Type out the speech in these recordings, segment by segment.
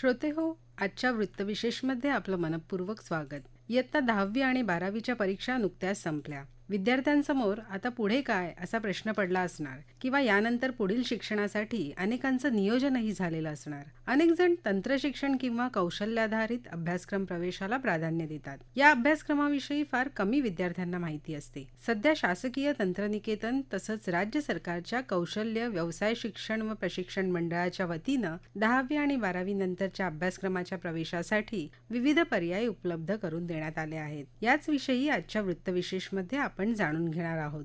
श्रोते हो आजच्या वृत्तविशेषमध्ये आपलं मनपूर्वक स्वागत. इयत्ता दहावी आणि बारावीच्या परीक्षा नुकत्याच संपल्या. विद्यार्थ्यांसमोर आता पुढे काय असा प्रश्न पडला असणार? किंवा यानंतर पुढील शिक्षणासाठी अनेकांचं नियोजनही झालेलं असणार? अनेक जण तंत्रशिक्षण किंवा कौशल्याधारित अभ्यासक्रम प्रवेशाला प्राधान्य देतात. या अभ्यासक्रमाविषयी फार कमी विद्यार्थ्यांना माहिती असते. सध्या शासकीय तंत्रनिकेतन तसंच राज्य सरकारच्या कौशल्य व्यवसाय शिक्षण व प्रशिक्षण मंडळाच्या वतीनं दहावी आणि बारावी नंतरच्या अभ्यासक्रमाच्या प्रवेशासाठी विविध पर्याय उपलब्ध करून देण्यात आले आहेत. याच विषयी आजच्या वृत्तविशेषमध्ये आपण आपण जाणून घेणार आहोत.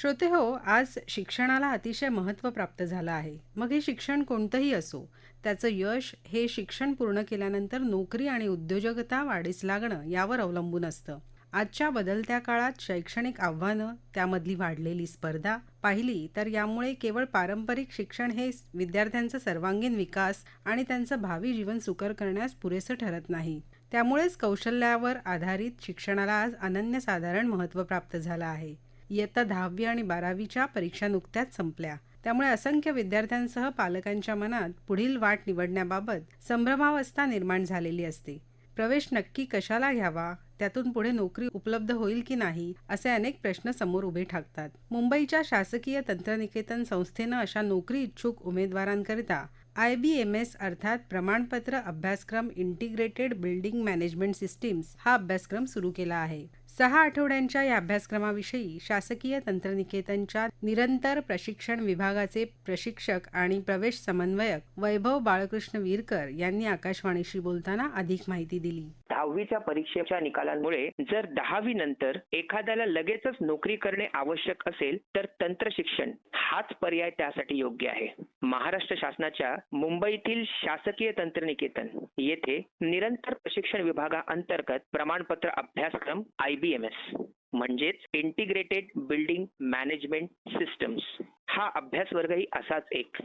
श्रोते हो आज शिक्षणाला अतिशय महत्त्व प्राप्त झालं आहे. मग हे शिक्षण कोणतंही असो त्याचं यश हे शिक्षण पूर्ण केल्यानंतर नोकरी आणि उद्योजकता वाढीस लागणं यावर अवलंबून असतं. आजच्या बदलत्या काळात शैक्षणिक आव्हानं त्यामधली वाढलेली स्पर्धा पाहिली तर यामुळे केवळ पारंपरिक शिक्षण हे विद्यार्थ्यांचा सर्वांगीण विकास आणि त्यांचं भावी जीवन सुकर करण्यास पुरेसं ठरत नाही. त्यामुळेच कौशल्यावर आधारित शिक्षणाला आज अनन्यसाधारण महत्त्व प्राप्त झालं आहे. इयत्ता दहावी आणि बारावीच्या परीक्षा नुकत्याच संपल्या. त्यामुळे असंख्य विद्यार्थ्यांसह पालकांच्या मनात पुढील वाट निवडण्याबाबत संभ्रमावस्था निर्माण झालेली असते. प्रवेश नक्की कशाला घ्यावा? त्यातून पुढे नोकरी उपलब्ध होईल की नाही? असे अनेक प्रश्न समोर उभे ठाकतात. मुंबईच्या शासकीय तंत्रनिकेतन संस्थेनं अशा नोकरी इच्छुक उमेदवारांकरिता आय बी एम एस अर्थात प्रमाणपत्र अभ्यासक्रम इंटिग्रेटेड बिल्डिंग मॅनेजमेंट सिस्टीम्स हा अभ्यासक्रम सुरू केला आहे. सहा आठवड्यांच्या या अभ्यासक्रमाविषयी शासकीय तंत्रनिकेतनच्या निरंतर प्रशिक्षण विभागाचे प्रशिक्षक आणि प्रवेश समन्वयक वैभव बाळकृष्ण वीरकर यांनी आकाशवाणीशी बोलताना अधिक माहिती दिली. दहावीच्या परीक्षेच्या निकालांमुळे जर दहावी नंतर एखाद्याला लगेचच नोकरी करणे आवश्यक असेल तर तंत्र शिक्षण हाच पर्याय त्यासाठी योग्य आहे. महाराष्ट्र शासनाच्या मुंबईतील शासकीय तंत्रनिकेतन येथे निरंतर प्रशिक्षण विभागाअंतर्गत प्रमाणपत्र अभ्यासक्रम आय बी एम एस म्हणजेच इंटिग्रेटेड बिल्डिंग मॅनेजमेंट सिस्टम्स हा अभ्यास वर्गही असाच एक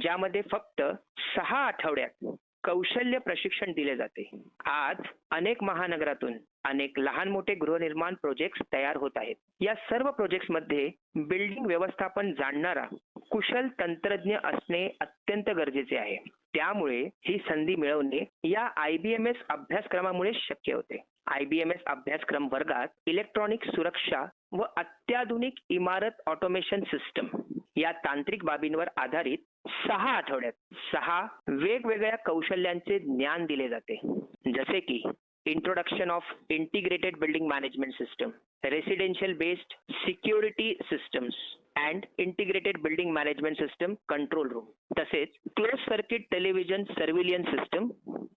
ज्यामध्ये फक्त सहा आठवड्यात कौशल्य प्रशिक्षण दिले जाते. आज अनेक महानगरातून अनेक लहान मोठे गृहनिर्माण प्रोजेक्ट तयार होत आहेत. या सर्व प्रोजेक्टमध्ये बिल्डिंग व्यवस्थापन जाणणारा कुशल तंत्रज्ञ असणे अत्यंत गरजेचे आहे. त्यामुळे ही संधी मिळवणे या आय बी एम एस अभ्यासक्रमामुळे शक्य होते. आय बी एम एस अभ्यासक्रम वर्गात इलेक्ट्रॉनिक सुरक्षा व अत्याधुनिक इमारत ऑटोमेशन सिस्टम या तांत्रिक बाबींवर आधारित सहा आठवड्यात सहा वेगवेगळ्या कौशल्यांचे ज्ञान दिले जाते. जसे की introduction of integrated building management system residential based security systems and integrated building management system control room तसेच close circuit television surveillance system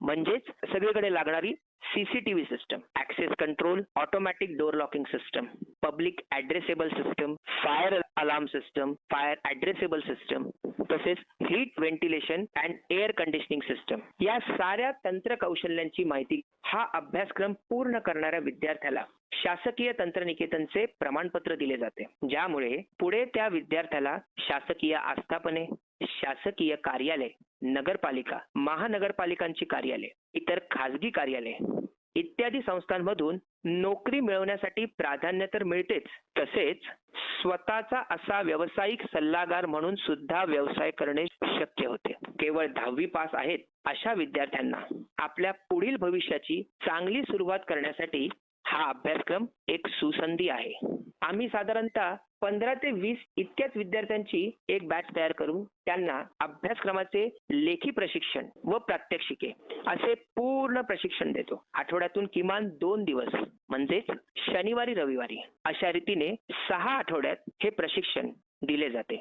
म्हणजेच सगळीकडे लागणारी CCTV system access control automatic door locking system public addressable system fire alarm system fire addressable system तसेच heat ventilation and air conditioning system या साऱ्या तंत्र कौशल्यांची माहिती हा अभ्यासक्रम पूर्ण करणाऱ्या विद्यार्थ्याला शासकीय तंत्रनिकेतनचे प्रमाणपत्र दिले जाते. ज्यामुळे पुढे त्या विद्यार्थ्याला शासकीय आस्थापने शासकीय कार्यालय नगरपालिका महानगरपालिकांची कार्यालय इतर खाजगी कार्यालय इत्यादी संस्थांमधून नोकरी मिळवण्यासाठी प्राधान्य तर मिळतेच. तसेच स्वतःचा असा व्यावसायिक सल्लागार म्हणून सुद्धा व्यवसाय करणे शक्य होते. केवळ दहावी पास आहेत अशा विद्यार्थ्यांना आपल्या पुढील भविष्याची चांगली सुरुवात करण्यासाठी हा अभ्यासक्रम एक सुसंधी आहे. आम्ही साधारणतः पंधरा ते वीस इतक्याच विद्यार्थ्यांची एक बॅच तयार करून त्यांना अभ्यासक्रमाचे लेखी प्रशिक्षण व प्रात्यक्षिके असे पूर्ण प्रशिक्षण देतो. आठवड्यातून किमान दोन दिवस म्हणजेच शनिवारी रविवारी अशा रीतीने सहा आठवड्यात हे प्रशिक्षण दिले जाते.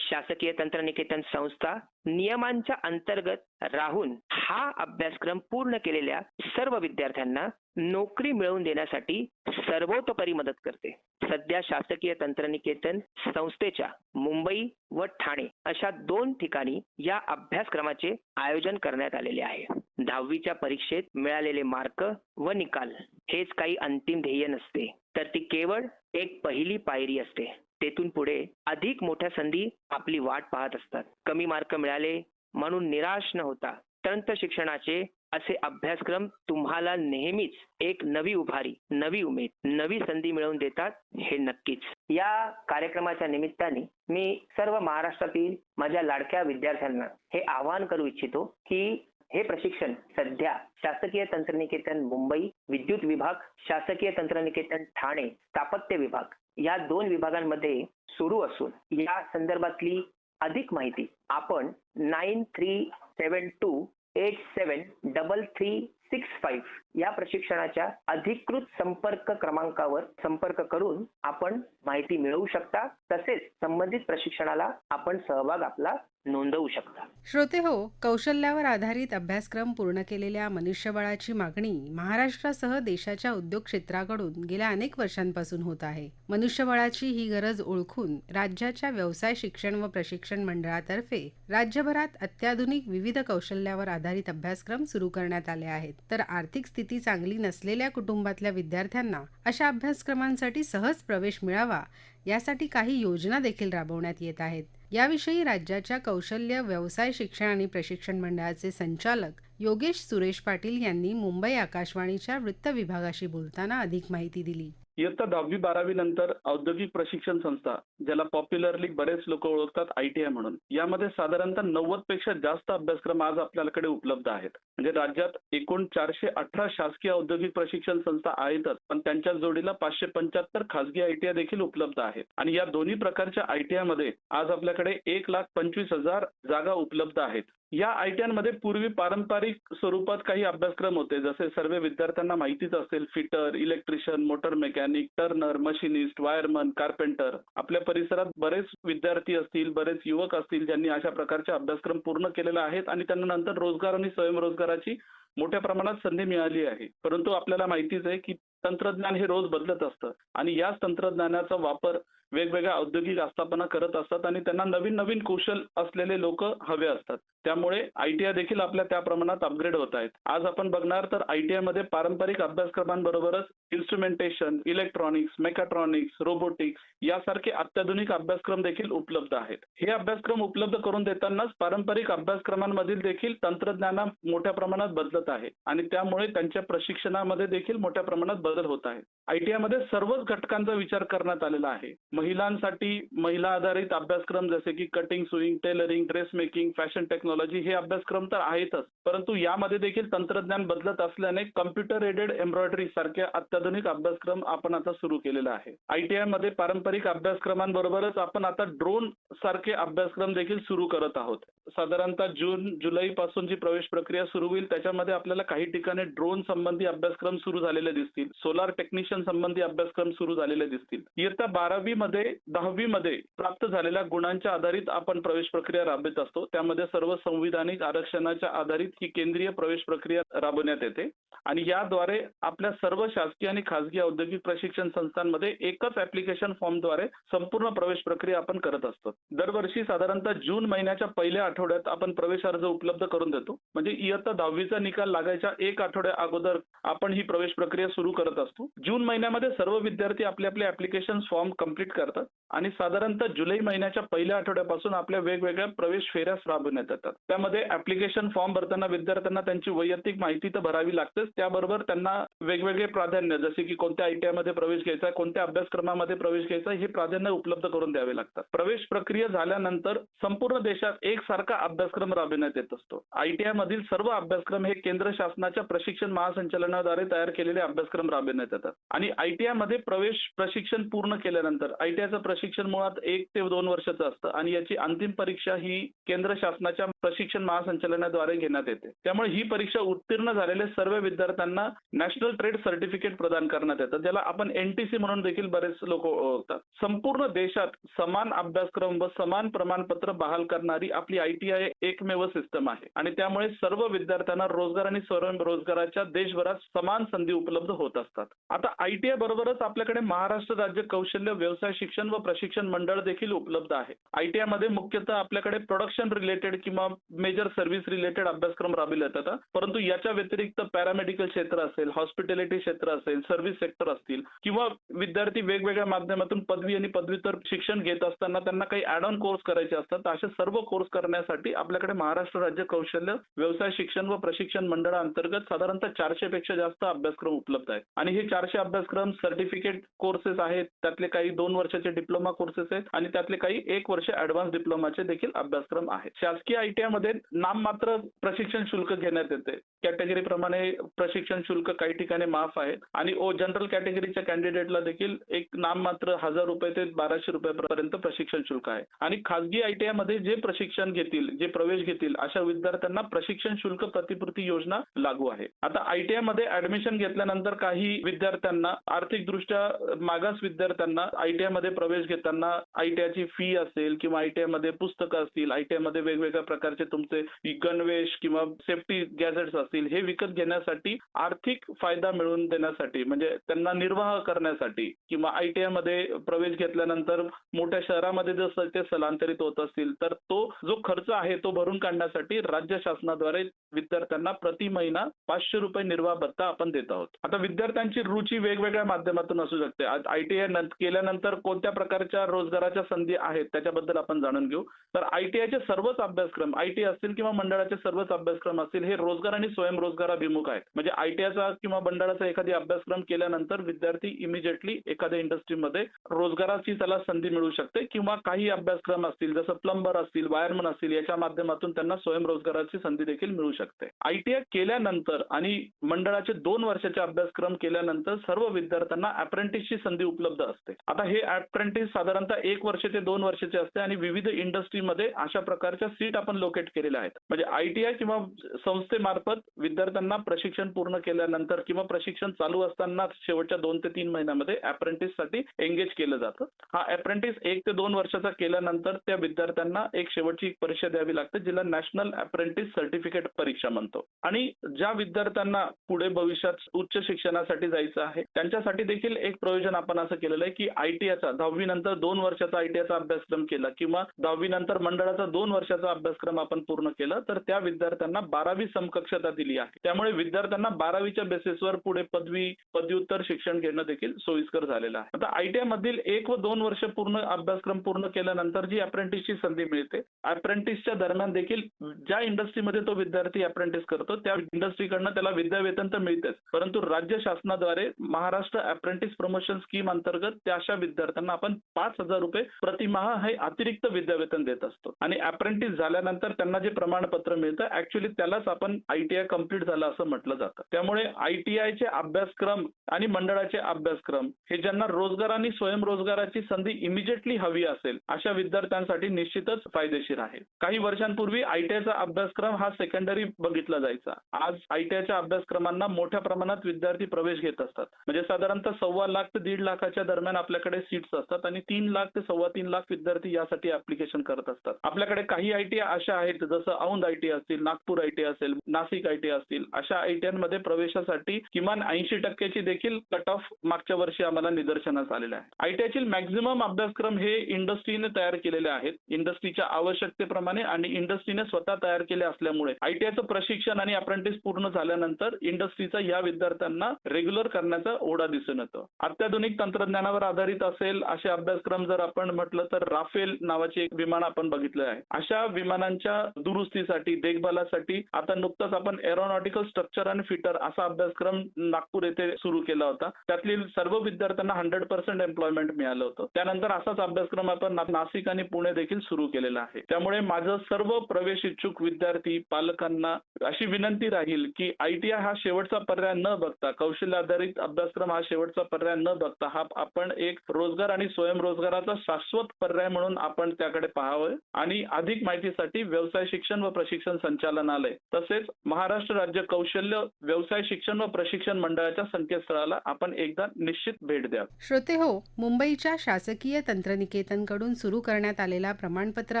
शासकीय तंत्रनिकेतन संस्था नियमांच्या अंतर्गत राहून हा अभ्यासक्रम पूर्ण केलेल्या सर्व विद्यार्थ्यांना नोकरी मिळवून देण्यासाठी सर्वतोपरी मदत करते. सध्या शासकीय तंत्रनिकेतन संस्थेच्या मुंबई व ठाणे अशा दोन ठिकाणी या अभ्यासक्रमाचे आयोजन करण्यात आलेले आहे. दहावीच्या परीक्षेत मिळालेले मार्क व निकाल हेच काही अंतिम ध्येय नसते तर ती केवळ एक पहिली पायरी असते. तेथून पुढे अधिक मोठ्या संधी आपली वाट पाहत असतात. कमी मार्क मिळाले म्हणून निराश न होता तंत्र शिक्षणाचे असे अभ्यासक्रम तुम्हाला नेहमीच एक नवी उभारी नवी उमेद नवी संधी मिळवून देतात हे नक्कीच. या कार्यक्रमाच्या निमित्ताने मी सर्व महाराष्ट्रातील माझ्या लाडक्या विद्यार्थ्यांना हे आवाहन करू इच्छितो की हे प्रशिक्षण सध्या शासकीय तंत्रनिकेतन मुंबई विद्युत विभाग शासकीय तंत्रनिकेतन ठाणे स्थापत्य विभाग या दोन विभागांमध्ये सुरू असून या संदर्भातली अधिक माहिती आपण nine three seven two eight seven double three six five या प्रशिक्षणाच्या अधिकृत संपर्क क्रमांकावर संपर्क करून आपण माहिती मिळवू शकता. तसेच संबंधित प्रशिक्षणाला आपण सहभाग आपला नोंदवू शकता. श्रोते हो कौशल्यावर आधारित अभ्यासक्रम पूर्ण केलेल्या मनुष्यबळाची मागणी महाराष्ट्रासह देशाच्या उद्योग क्षेत्राकडून गेल्या अनेक वर्षांपासून होत आहे. मनुष्यबळाची ही गरज ओळखून राज्याच्या व्यवसाय शिक्षण व प्रशिक्षण मंडळातर्फे राज्यभरात अत्याधुनिक विविध कौशल्यावर आधारित अभ्यासक्रम सुरू करण्यात आले आहेत. तर आर्थिक स्थिती चांगली नसलेल्या कुटुंबातल्या विद्यार्थ्यांना अशा अभ्यासक्रमांसाठी सहज प्रवेश मिळावा यासाठी काही योजना देखील राबवण्यात येत आहेत. याविषयी राज्याच्या कौशल्य व्यवसाय शिक्षण आणि प्रशिक्षण मंडळाचे संचालक योगेश सुरेश पाटील यांनी मुंबई आकाशवाणीच्या वृत्त विभागाशी बोलताना अधिक माहिती दिली. इयत्ता दहावी बारावी नंतर औद्योगिक प्रशिक्षण संस्था ज्याला पॉप्युलरली बरेच लोक ओळखतात आय टी आय म्हणून. यामध्ये साधारणतः नव्वदपेक्षा जास्त अभ्यासक्रम आज आपल्याकडे उपलब्ध आहेत. म्हणजे राज्यात एकूण चारशे अठरा शासकीय औद्योगिक प्रशिक्षण संस्था आहेतच पण त्यांच्या जोडीला पाचशे पंच्याहत्तर खासगी आय टी आय देखील उपलब्ध आहेत. आणि या दोन्ही प्रकारच्या आय टी आयमध्ये आज आपल्याकडे एक लाख पंचवीस हजार जागा उपलब्ध आहेत. या आय टी मध्ये पूर्वी पारंपरिक स्वरूपात काही अभ्यासक्रम होते जसे सर्व विद्यार्थ्यांना माहितीच असेल fitter electrician motor mechanic turner machinist wireman carpenter. आपल्या परिसरात बरेच विद्यार्थी असतील बरेच युवक असतील ज्यांनी अशा प्रकारचे अभ्यासक्रम पूर्ण केलेले आहेत आणि त्यांना नंतर रोजगार आणि स्वयंरोजगाराची मोठ्या प्रमाणात संधी मिळाली आहे. परंतु आपल्याला माहितीच आहे की तंत्रज्ञान हे रोज बदलत असतं आणि याच तंत्रज्ञानाचा वापर वेगवेगळ्या औद्योगिक आस्थापना करत असतात आणि त्यांना नवीन नवीन कौशल असलेले लोक हवे असतात. त्यामुळे आयटीआय देखील आपल्या त्या प्रमाणात अपग्रेड होत आहेत. आज आपण बघणार तर आयटीआयमध्ये पारंपरिक अभ्यासक्रमांबरोबरच इन्स्ट्रुमेंटेशन इलेक्ट्रॉनिक्स मेकाट्रॉनिक्स रोबोटिक्स यासारखे अत्याधुनिक अभ्यासक्रम देखील उपलब्ध आहेत. हे अभ्यासक्रम उपलब्ध करून देतानाच पारंपरिक अभ्यासक्रमांमधील देखील तंत्रज्ञान मोठ्या प्रमाणात बदलत आहे आणि त्यामुळे त्यांच्या प्रशिक्षणामध्ये देखील मोठ्या प्रमाणात बदल होत आहे. आयटीआयमध्ये सर्वच घटकांचा विचार करण्यात आलेला आहे. महिलांसाठी महिला आधारित अभ्यासक्रम जसे की cutting sewing tailoring dress making fashion technology हे अभ्यासक्रम तर आहेतच. परंतु यामध्ये देखील तंत्रज्ञान बदलत असल्याने कम्प्युटर एडेड एम्ब्रॉयडरी सारखे अत्याधुनिक अभ्यासक्रम आपण आता सुरू केलेला आहे. आयटीआयमध्ये पारंपरिक अभ्यासक्रमांबरोबरच आपण आता ड्रोन सारखे अभ्यासक्रम देखील सुरू करत आहोत. साधारणतः जून जुलै पासून जी प्रवेश प्रक्रिया सुरू होईल त्याच्यामध्ये आपल्याला काही ठिकाणी ड्रोन संबंधी अभ्यासक्रम सुरू झालेले दिसतील. सोलार टेक्निशियन संबंधी अभ्यासक्रम सुरू झालेले दिसतील. इयत्ता बारावी मध्ये दहावी मध्ये प्राप्त झालेल्या गुणांच्या आधारित आपण प्रवेश प्रक्रिया राबवित असतो. त्यामध्ये सर्व संविधानिक आरक्षणाच्या आधारित ही केंद्रीय प्रवेश प्रक्रिया राबवण्यात येते. आणि याद्वारे आपल्या सर्व शासकीय आणि खासगी औद्योगिक प्रशिक्षण संस्थांमध्ये एकच ऍप्लिकेशन फॉर्मद्वारे संपूर्ण प्रवेश प्रक्रिया आपण करत असतो. दरवर्षी साधारणतः जून महिन्याच्या पहिल्या आठवड्यात आपण प्रवेश अर्ज उपलब्ध करून देतो. म्हणजे इयत्ता दहावीचा निकाल लागायच्या एक आठवड्या अगोदर आपण ही प्रवेश प्रक्रिया सुरू करत असतो. जून महिन्यामध्ये सर्व विद्यार्थी आपले आपले ऍप्लिकेशन फॉर्म कंप्लीट करतात आणि साधारणतः जुलै महिन्याच्या पहिल्या आठवड्यापासून आपल्या वेगवेगळ्या प्रवेश फेऱ्या राबवण्यात येतात. त्यामध्ये ऍप्लिकेशन फॉर्म भरताना विद्यार्थ्यांना त्यांची वैयक्तिक माहिती तर भरावी लागतेच. त्याबरोबर त्यांना वेगवेगळे प्राधान्य जसे की कोणत्या आयटीआयमध्ये प्रवेश घ्यायचा कोणत्या अभ्यासक्रमामध्ये प्रवेश घ्यायचा हे प्राधान्य उपलब्ध करून द्यावे लागतात. प्रवेश प्रक्रिया झाल्यानंतर संपूर्ण देशात एकसारखा अभ्यासक्रम राबविण्यात येत असतो. आयटीआय मधील सर्व अभ्यासक्रम हे केंद्र शासनाच्या प्रशिक्षण महासंचालनाद्वारे तयार केलेले अभ्यासक्रम राबविण्यात येतात. आणि आयटीआयमध्ये प्रवेश प्रशिक्षण पूर्ण केल्यानंतर आयटीआयचं प्रशिक्षण मुळात एक ते दोन वर्षाचं असतं आणि याची अंतिम परीक्षा ही केंद्र शासनाच्या प्रशिक्षण महासंचालनाद्वारे घेण्यात येते. त्यामुळे ही परीक्षा उत्तीर्ण झालेले सर्व विद्यार्थ्यांना नॅशनल ट्रेड सर्टिफिकेट प्रदान करण्यात येतं ज्याला आपण एनटीसी म्हणून देखील बरेच लोक ओळखतात. संपूर्ण देशात समान अभ्यासक्रम व समान प्रमाणपत्र बहाल करणारी आपली आयटीआय एकमेव सिस्टम आहे. आणि त्यामुळे सर्व विद्यार्थ्यांना रोजगार आणि स्वयंरोजगाराच्या देशभरात समान संधी उपलब्ध होत असतात. आता आयटीआय बरोबरच आपल्याकडे महाराष्ट्र राज्य कौशल्य व्यवसाय शिक्षण व प्रशिक्षण मंडळ देखील उपलब्ध आहे. आयटीआयमध्ये मुख्यतः आपल्याकडे प्रोडक्शन रिलेटेड किंवा मेजर सर्व्हिस रिलेटेड अभ्यासक्रम राबविले जातात. परंतु याच्या व्यतिरिक्त पॅरामेडिकल क्षेत्र असेल हॉस्पिटॅलिटी क्षेत्र असेल सर्व्हिस सेक्टर असतील किंवा विद्यार्थी वेगवेगळ्या माध्यमातून पदवी आणि पदव्युत्तर शिक्षण घेत असताना त्यांना काही ऍड ऑन कोर्स करायचे असतात असे सर्व कोर्स करण्यास घेण्यासाठी आपल्याकडे महाराष्ट्र राज्य कौशल्य व्यवसाय शिक्षण व प्रशिक्षण मंडळाअंतर्गत साधारणतः चारशे पेक्षा जास्त अभ्यासक्रम उपलब्ध आहेत. आणि हे चारशे अभ्यासक्रम सर्टिफिकेट कोर्सेस आहेत. त्यातले काही दोन वर्षाचे डिप्लोमा कोर्सेस आहेत आणि त्यातले काही एक वर्ष ऍडव्हान्स डिप्लोमाचे देखील अभ्यासक्रम आहेत. शासकीय आयटीआयमध्ये नाममात्र प्रशिक्षण शुल्क घेण्यात येते. कॅटेगरी प्रमाणे प्रशिक्षण शुल्क काही ठिकाणी माफ आहे आणि ओ जनरल कॅटेगरीच्या कॅन्डिडेटला देखील एक नाममात्र हजार रुपये ते बाराशे रुपयापर्यंत प्रशिक्षण शुल्क आहे. आणि खासगी आयटीआयमध्ये जे प्रशिक्षण घेत घेतील जे प्रवेश घेतील अशा विद्यार्थ्यांना प्रशिक्षण शुल्क प्रतिपूर्ती योजना लागू आहे. आता आयटीआयमध्ये ऍडमिशन घेतल्यानंतर काही विद्यार्थ्यांना आर्थिकदृष्ट्या मागास विद्यार्थ्यांना आयटीआयमध्ये प्रवेश घेताना आयटीआयची फी असेल किंवा आयटीआयमध्ये पुस्तकं असतील आयटीआयमध्ये वेगवेगळ्या प्रकारचे तुमचे गणवेश किंवा सेफ्टी गॅझेट्स असतील हे विकत घेण्यासाठी आर्थिक फायदा मिळवून देण्यासाठी म्हणजे त्यांना निर्वाह करण्यासाठी किंवा आयटीआयमध्ये प्रवेश घेतल्यानंतर मोठ्या शहरामध्ये जसं ते स्थलांतरित होत असतील तर तो जो खर्च आहे तो भरून काढण्यासाठी राज्य शासनाद्वारे विद्यार्थ्यांना प्रति महिना पाचशे रुपये निर्वाह भत्ता आपण देत आहोत. आता विद्यार्थ्यांची रुची वेगवेगळ्या माध्यमातून असू शकते. आयटीआय केल्यानंतर कोणत्या प्रकारच्या रोजगाराच्या संधी आहेत त्याच्याबद्दल आपण जाणून घेऊ. तर आयटीआयचे सर्वच अभ्यासक्रम आयटी असतील किंवा मंडळाचे सर्वच अभ्यासक्रम असतील हे रोजगार आणि स्वयंरोजगाराभिमुख आहेत. म्हणजे आयटीआयचा किंवा मंडळाचा एखादी अभ्यासक्रम केल्यानंतर विद्यार्थी इमिजिएटली एखाद्या इंडस्ट्रीमध्ये रोजगाराची त्याला संधी मिळू शकते. किंवा काही अभ्यासक्रम असतील जसं प्लंबर असतील वायरमन असतील याच्या माध्यमातून त्यांना स्वयंरोजगाराची संधी देखील मिळू शकते. आयटीआय केल्यानंतर आणि मंडळाचे दोन वर्षाचे अभ्यासक्रम केल्यानंतर सर्व विद्यार्थ्यांना अप्रेंटिसची संधी उपलब्ध असते. आता हे अप्रेंटिस साधारणतः एक वर्ष ते दोन वर्षाचे असते आणि विविध इंडस्ट्रीमध्ये अशा प्रकारच्या सीट आपण लोकेट केलेल्या आहेत. म्हणजे आयटीआय किंवा संस्थेमार्फत विद्यार्थ्यांना प्रशिक्षण पूर्ण केल्यानंतर किंवा प्रशिक्षण चालू असताना शेवटच्या दोन ते तीन महिन्यामध्ये अप्रेंटिससाठी एंगेज केलं जातं. हा अप्रेंटिस एक ते दोन वर्षाचा केल्यानंतर त्या विद्यार्थ्यांना एक शेवटची परीक्षा द्यावी लागते जिला नॅशनल अप्रेंटिस सर्टिफिकेट परीक्षा म्हणतो. आणि ज्या विद्यार्थ्यांना पुढे भविष्यात उच्च शिक्षणासाठी जायचं आहे त्यांच्यासाठी देखील एक प्रयोजन आपण असं केलेलं आहे की आयटीआयचा दहावी नंतर दोन वर्षाचा आयटीआयचा अभ्यासक्रम केला किंवा दहावी नंतर मंडळाचा दोन वर्षाचा अभ्यासक्रम आपण पूर्ण केला तर त्या विद्यार्थ्यांना बारावी समकक्षता दिली आहे. त्यामुळे विद्यार्थ्यांना बारावीच्या बेसिसवर पुढे पदवी पदव्युत्तर शिक्षण घेणं देखील सोयीस्कर झालेलं आहे. आता आयटीआय मधील एक व दोन वर्ष पूर्ण अभ्यासक्रम पूर्ण केल्यानंतर जी अप्रेंटिसची संधी मिळते अप्रेंटिस अप्रेंटिसच्या दरम्यान देखील ज्या इंडस्ट्रीमध्ये तो विद्यार्थी अप्रेंटिस करतो त्या इंडस्ट्रीकडनं त्याला विद्यावेतन तर मिळतेच. परंतु राज्य शासनाद्वारे महाराष्ट्र अप्रेंटिस प्रमोशन स्कीम अंतर्गत त्या अशा विद्यार्थ्यांना आपण पाच हजार रुपये प्रतिमाह हे अतिरिक्त विद्यावेतन देत असतो. आणि अप्रेंटिस झाल्यानंतर त्यांना जे प्रमाणपत्र मिळतं ऍक्च्युली त्यालाच आपण आयटीआय कंप्लीट झालं असं म्हटलं जातं. त्यामुळे आयटीआयचे अभ्यासक्रम आणि मंडळाचे अभ्यासक्रम हे ज्यांना रोजगार आणि स्वयंरोजगाराची संधी इमिजिएटली हवी असेल अशा विद्यार्थ्यांसाठी निश्चितच फायदेशीर आहे. काही वर्षांपूर्वी आयटीआयचा अभ्यासक्रम हा सेकंडरी बघितला जायचा. आज आयटीआयच्या अभ्यासक्रमांना मोठ्या प्रमाणात विद्यार्थी प्रवेश घेत असतात. म्हणजे साधारणतः सव्वा लाख ते दीड लाखाच्या दरम्यान आपल्याकडे सीट्स असतात आणि तीन लाख ते सव्वा तीन लाख विद्यार्थी यासाठी अप्लिकेशन करत असतात. आपल्याकडे काही आयटीआय अशा आहेत जसं औंध आयटी असतील नागपूर आयटी असेल नाशिक आयटी असतील अशा आयटीआयमध्ये प्रवेशासाठी किमान ऐंशी टक्क्याची देखील कट ऑफ मागच्या वर्षी आम्हाला निदर्शनास आलेलं आहे. आयटीआयचे मॅक्झिमम अभ्यासक्रम हे इंडस्ट्रीने तयार केलेले आहेत. इंडस्ट्रीच्या आवश्यकतेप्रमाणे आणि इंडस्ट्रीने स्वतः तयार केले असल्यामुळे आयटीआयचं प्रशिक्षण आणि अप्रेंटिस पूर्ण झाल्यानंतर इंडस्ट्रीचा या विद्यार्थ्यांना रेग्युलर करण्याचा ओढा दिसून येतो. अत्याधुनिक तंत्रज्ञानावर आधारित असेल असे अभ्यासक्रम जर आपण म्हटलं तर राफेल नावाचे एक विमान आपण बघितलं आहे. अशा विमानांच्या दुरुस्तीसाठी देखभालासाठी आता नुकताच आपण एरोनॉटिकल स्ट्रक्चर आणि फिटर असा अभ्यासक्रम नागपूर येथे सुरू केला होता. त्यातील सर्व विद्यार्थ्यांना हंड्रेड पर्सेंट एम्प्लॉयमेंट मिळालं होतं. त्यानंतर असाच अभ्यासक्रम आपण नाशिक आणि पुणे देखील सुरू केलेला आहे. त्यामुळे माझं सर्व प्रवेश इच्छुक विद्यार्थी पालकांना अशी विनंती राहील की आयटीआय हा शेवटचा पर्याय न बघता कौशल्य आधारित अभ्यासक्रम हा शेवटचा पर्याय न बघता हा आपण एक रोजगार आणि स्वयंरोजगाराचा शाश्वत पर्याय म्हणून आपण त्याकडे पाहावं आणि अधिक माहितीसाठी व्यवसाय शिक्षण व प्रशिक्षण संचालनालय तसेच महाराष्ट्र राज्य कौशल्य व्यवसाय शिक्षण व प्रशिक्षण मंडळाच्या संकेतस्थळाला आपण एकदा निश्चित भेट द्या श्रोते हो मुंबईच्या शासकीय तंत्रनिकेतनकडून सुरू करण्यात आलेला प्रमाणपत्र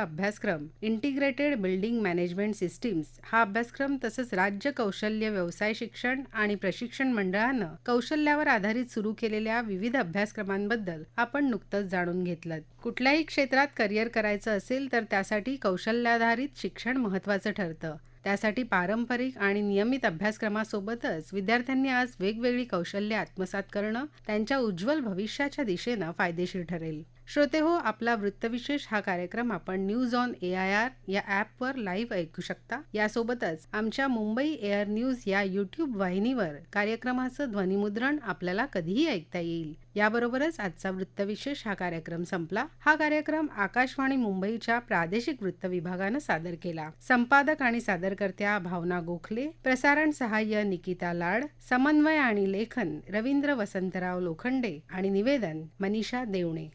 अभ्यासक्रम इंटिग्रेटेड बिल्डिंग मॅनेजमेंट सिस्टीम्स हा अभ्यासक्रम तसंच राज्य कौशल्य व्यवसाय शिक्षण आणि प्रशिक्षण मंडळानं कौशल्यावर आधारित सुरू केलेल्या विविध अभ्यासक्रमांबद्दल आपण नुकतंच जाणून घेतलं. कुठल्याही क्षेत्रात करिअर करायचं असेल तर त्यासाठी कौशल्याधारित शिक्षण महत्त्वाचं ठरतं. त्यासाठी पारंपरिक आणि नियमित अभ्यासक्रमासोबतच विद्यार्थ्यांनी आज वेगवेगळी कौशल्य आत्मसात करणं त्यांच्या उज्ज्वल भविष्याच्या दिशेनं फायदेशीर ठरेल. श्रोते हो आपला वृत्तविशेष हा कार्यक्रम आपण news on A I R या ॲपवर लाईव्ह ऐकू शकता. यासोबतच आमच्या मुंबई एअर न्यूज या यूट्यूब वाहिनीवर कार्यक्रमाचं ध्वनिमुद्रण आपल्याला कधीही ऐकता येईल. याबरोबरच आजचा वृत्तविशेष हा कार्यक्रम संपला. हा कार्यक्रम आकाशवाणी मुंबईच्या प्रादेशिक वृत्त विभागानं सादर केला. संपादक आणि सादरकर्त्या भावना गोखले प्रसारण सहाय्य निकिता लाड समन्वय आणि लेखन रवींद्र वसंतराव लोखंडे आणि निवेदन मनीषा देवणे.